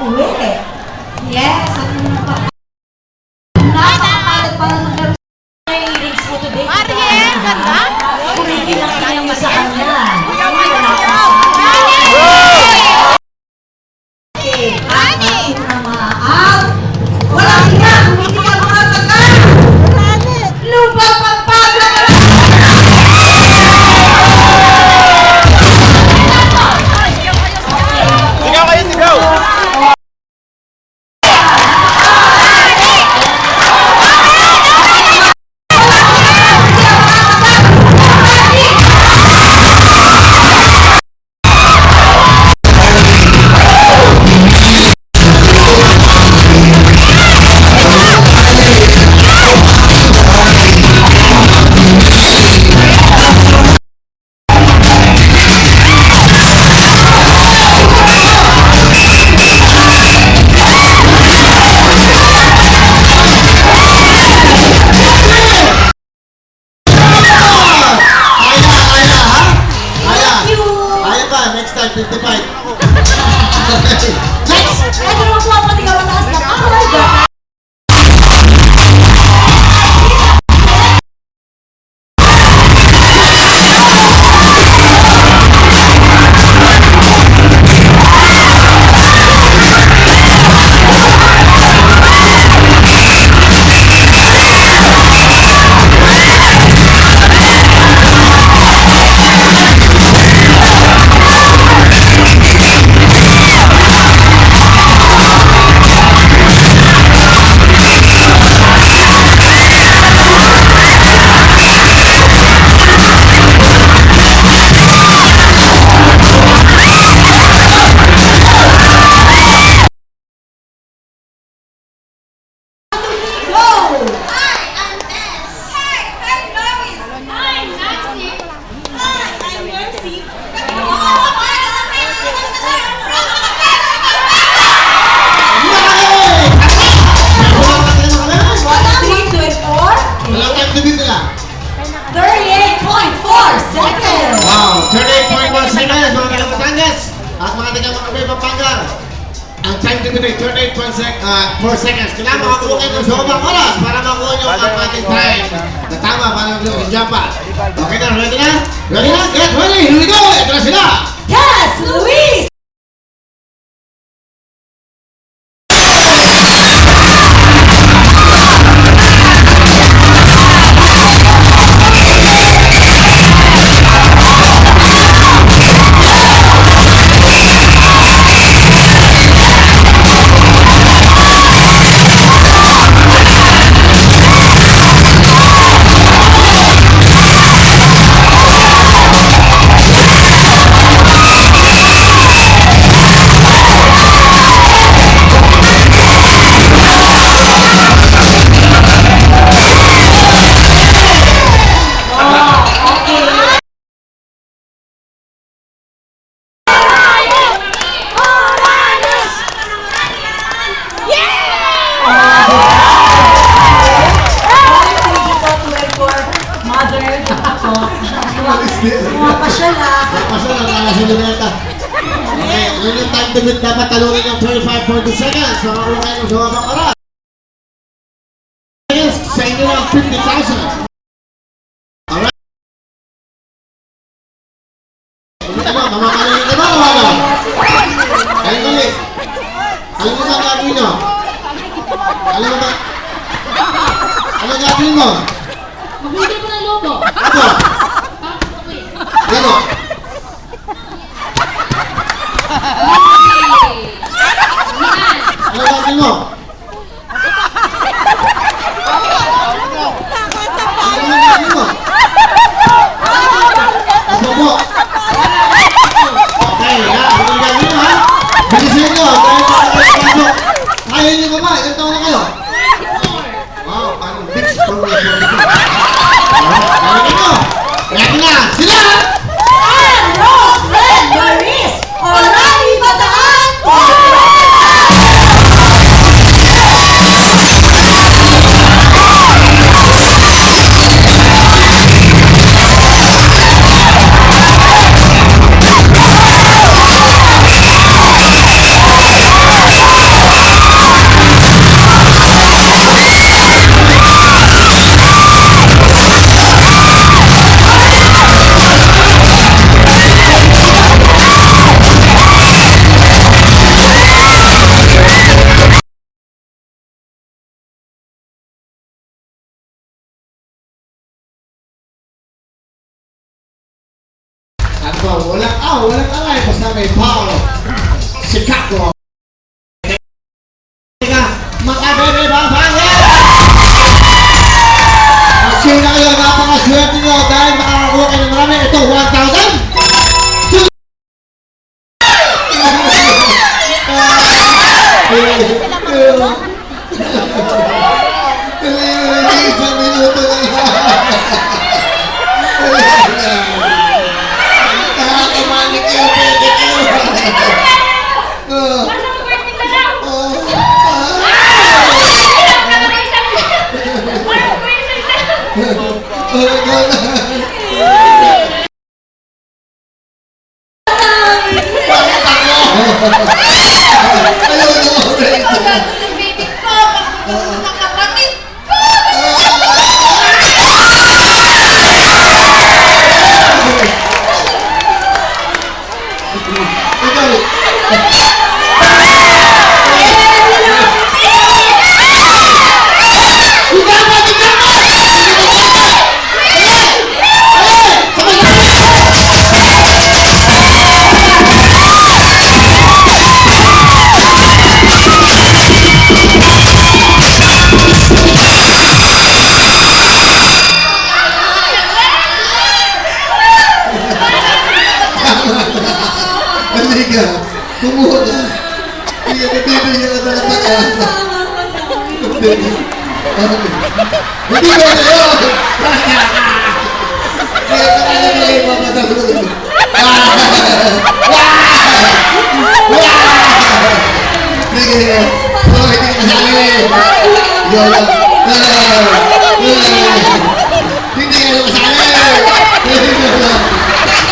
uuwi. Yes, Next! Ano naman po Time beat ay 38.4 seconds. Kailangan makakuha kayo ng sobang oras para makuha nyo ang ating time na tama para mag yung Japan. Okay na, ready na? Ready na? Get ready! Here we go! Ito na sila! Yes, Luis. Talunin yung 25.2 seconds. So, makuha kayo ng sobang oras. Seconds, sa inyo lang 50,000. Alright. Ulit mo, mamamalingin ka ba o ano? Ayun ulit. Alam mo ba ang gagawin nyo? Alam mo ba? Ano gagawin mo? Magbigay mo ng lobo. Ano? Ano? Ano gagawin mo? Gagawin mo? Ano mo? Okay, ha? Gagawin mo, ha? Bilisin nyo, dahil para kayo pasok. Kaya nyo ba ba? Ilan taon na kayo? Wow, parang big ito. Kaya nyo! Ready na! Sila! Ako, wala, ah, walang alay, basta may power. Sikat ko. Hindi ba na yun? Kaya ka na lang yung mga dalawin. Sige, oh, hindi ka kasali. Yola. Hindi ka kasali. Hey!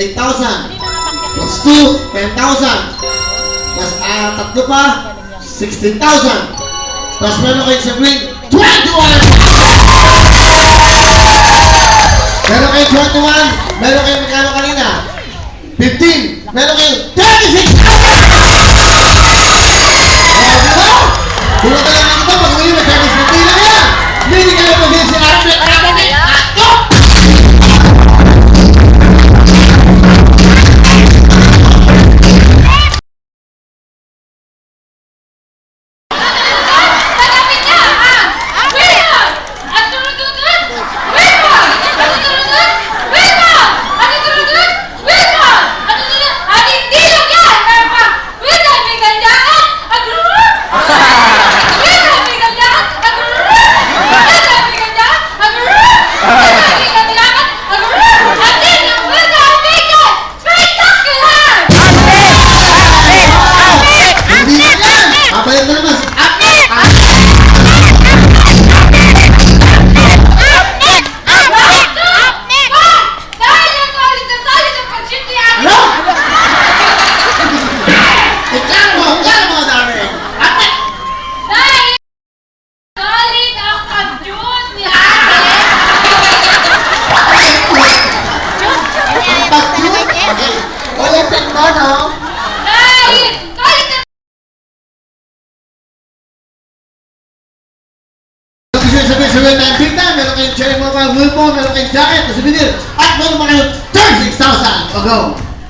8,000. Plus 2, 10,000. Plus ah, tatlo pa, 16,000. Plus meron kayo sa green, 21! Meron kayo 21, meron kayo magkano kanina? 15, meron kayo 36,000! Oh, di ba? Tulad na Wenda Big Time, meron kayong cherry mo mga wilpo, meron kayong jacket, na souvenir, at meron pa kayong 36,000! O go!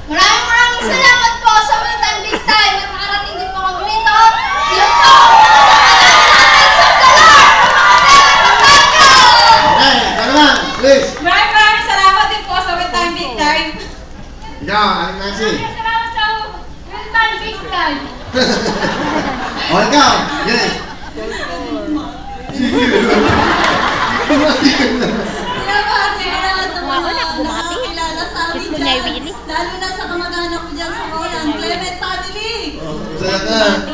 Maraming maraming salamat po sa Time Big Time at nakarating din po kami dito. Yun po! Okay, ikaw naman, please. Maraming maraming salamat din po sa One Time Big Time. Ikaw, Aling Nancy. Maraming salamat sa One Time Big Time. O ikaw, yes. Pinabati ko nakakilala sa amin dyan. Lalo na sa kamag-anak ko dyan sa Moyan. Clement family. Saya ka.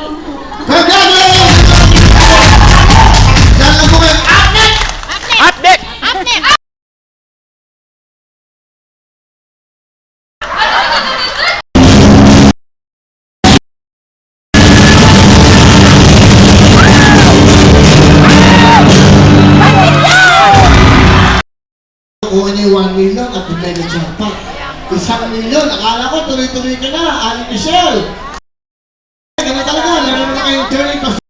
1 million at bigay na jackpot. Isang milyon, akala ko tuloy-tuloy ka na, Ali Michelle. Ganun talaga, laro na kayong 30